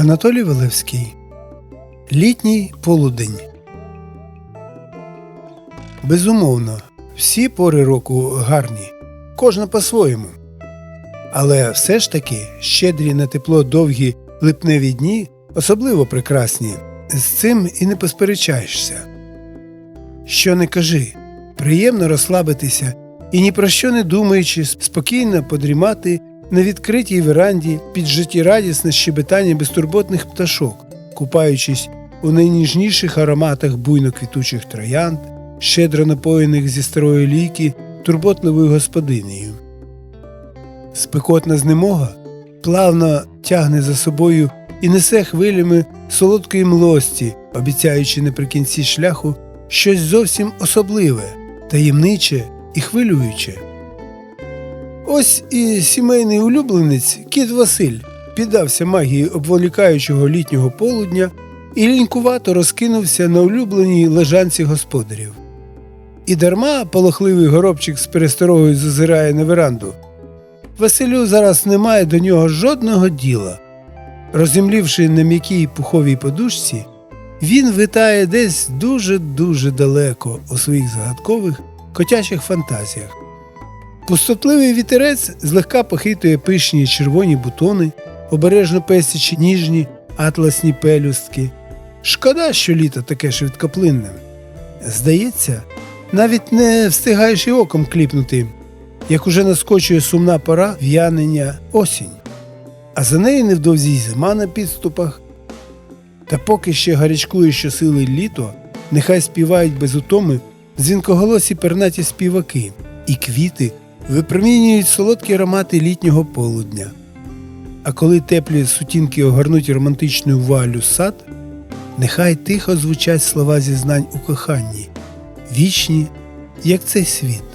Анатолій Валевський Літній полудень. Безумовно, всі пори року гарні, кожна по-своєму. Але все ж таки щедрі на тепло довгі липневі дні особливо прекрасні. З цим і не посперечаєшся. Що не кажи, приємно розслабитися і ні про що не думаючи, спокійно подрімати на відкритій веранді під життєрадісне щебетання безтурботних пташок, купаючись у найніжніших ароматах буйно квітучих троянд, щедро напоєних зі старої ліки турботливою господинею. Спекотна знемога плавно тягне за собою і несе хвилями солодкої млості, обіцяючи наприкінці шляху щось зовсім особливе, таємниче і хвилююче. Ось і сімейний улюбленець кіт Василь піддався магії обволікаючого літнього полудня і лінькувато розкинувся на улюбленій лежанці господарів. І дарма полохливий горобчик з пересторогою зазирає на веранду. Василю зараз немає до нього жодного діла. Розімлівши на м'якій пуховій подушці, він витає десь дуже-дуже далеко у своїх загадкових котячих фантазіях. Пустотливий вітерець злегка похитує пишні червоні бутони, обережно пестячи ніжні атласні пелюстки. Шкода, що літо таке швидкоплинне. Здається, навіть не встигаєш і оком кліпнути, як уже наскочує сумна пора в'янення осінь, а за нею невдовзі й зима на підступах. Та поки ще гарячкує щосили літо, нехай співають без утоми дзвінкоголосі пернаті співаки, і квіти випромінюють солодкі аромати літнього полудня. А коли теплі сутінки огорнуть романтичною валю сад, нехай тихо звучать слова зізнань у коханні, вічні, як цей світ.